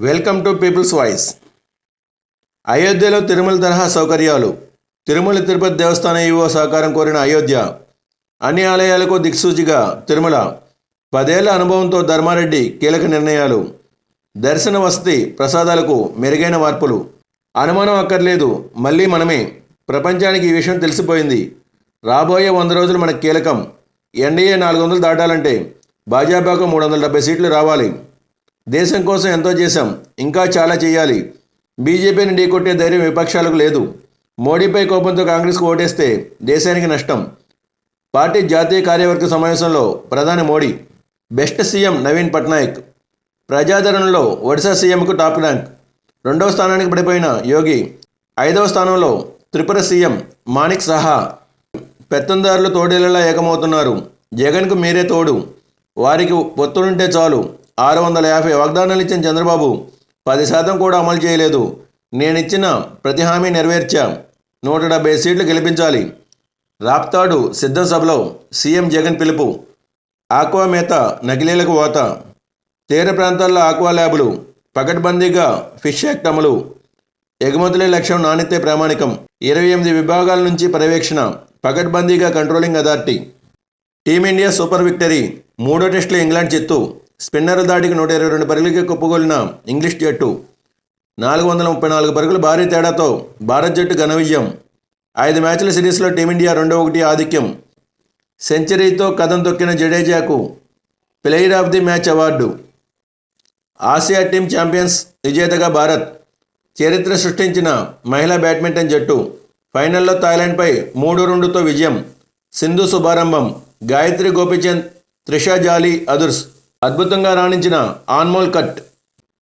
Welcome to peoples voice అయోధ్యలో తిరుమల తరహా సౌకర్యాలు. తిరుమల తిరుపతి దేవస్థాన ఈవో సహకారం కోరిన అయోధ్య. అన్ని ఆలయాలకు దిక్సూచిగా తిరుమల. పదేళ్ళ అనుభవంతో ధర్మారెడ్డి కీలక నిర్ణయాలు. దర్శన వసతి ప్రసాదాలకు మెరుగైన మార్పులు. అనుమానం అక్కర్లేదు. మళ్ళీ మనమే. ప్రపంచానికి ఈ విషయం తెలిసిపోయింది. రాబోయే వంద రోజులు మనకు కీలకం. ఎన్డీఏ నాలుగు వందలు దాటాలంటే భాజపాకు మూడు వందల డెబ్బై సీట్లు రావాలి. దేశం కోసం ఎంతో చేశాం. ఇంకా చాలా చేయాలి. బీజేపీని ఢీకొట్టే ధైర్యం విపక్షాలకు లేదు. మోడీపై కోపంతో కాంగ్రెస్కు ఓటేస్తే దేశానికి నష్టం. పార్టీ జాతీయ కార్యవర్గ సమావేశంలో ప్రధాని మోడీ బెస్ట్ సీఎం నవీన్ పట్నాయక్ ప్రజాదరణలో ఒడిశా సీఎంకు టాప్ ర్యాంక్ రెండవ స్థానానికి పడిపోయిన యోగి ఐదవ స్థానంలో త్రిపుర సీఎం మాణిక్ సహా పెత్తందారులు తోడేళ్ళలా ఏకమవుతున్నారు. జగన్కు మీరే తోడు. వారికి పొత్తులుంటే చాలు. ఆరు వందల యాభై వాగ్దానాలు ఇచ్చిన చంద్రబాబు. పది శాతం కూడా అమలు చేయలేదు. నేనిచ్చిన ప్రతి హామీ నెరవేర్చా. నూట డెబ్బై సీట్లు గెలిపించాలి. రాప్తాడు సిద్ధం సభలో సీఎం జగన్ పిలుపు. ఆక్వా మేత నకిలీలకు ఓత తీర ప్రాంతాల్లో ఆక్వా ల్యాబులు పకడ్బందీగా ఫిష్ యాక్ట్ అమలు. ఎగుమతులే లక్ష్యం నాణ్యతే ప్రామాణికం. ఇరవై ఎనిమిది విభాగాల నుంచి పర్యవేక్షణ పకడ్బందీగా controlling authority team India super victory మూడో టెస్టులో ఇంగ్లాండ్ చిత్తు. స్పిన్నర్ దాడికి నూట ఇరవై రెండు పరుగులకి కుప్పగొలిన ఇంగ్లీష్ జట్టు. నాలుగు వందల ముప్పై నాలుగు పరుగులు భారీ తేడాతో భారత్ జట్టు ఘన విజయం. ఐదు మ్యాచ్ల సిరీస్లో టీమిండియా రెండో ఒకటి ఆధిక్యం. సెంచరీతో కథం తొక్కిన జడేజాకు player of the match award. Asia team champions విజేతగా భారత్ చరిత్ర సృష్టించిన మహిళా బ్యాడ్మింటన్ జట్టు. ఫైనల్లో థాయిలాండ్పై మూడు రెండుతో విజయం. సింధు శుభారంభం. గాయత్రి గోపిచంద్ త్రిషా జాలి అదుర్స్ అద్భుతంగా రాణించిన ఆన్మోల్ కట్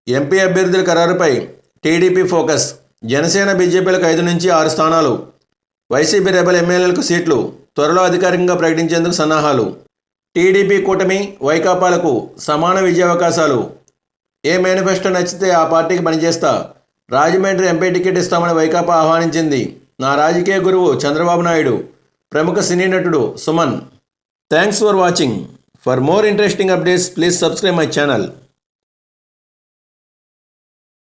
ఎంపీ అభ్యర్థుల ఖరారుపై టీడీపీ ఫోకస్ జనసేన బీజేపీలకు ఐదు నుంచి ఆరు స్థానాలు. వైసీపీ రెబల్ ఎమ్మెల్యేలకు సీట్లు త్వరలో అధికారికంగా ప్రకటించేందుకు సన్నాహాలు. టీడీపీ కూటమి వైకాపాలకు సమాన విజయావకాశాలు. ఏ మేనిఫెస్టో నచ్చితే ఆ పార్టీకి పనిచేస్తా. రాజమండ్రి ఎంపీ టికెట్ ఇస్తామని వైకాపా ఆహ్వానించింది నా రాజకీయ గురువు చంద్రబాబు నాయుడు. ప్రముఖ సినీ నటుడు Suman. Thanks for watching. For more interesting updates please subscribe my channel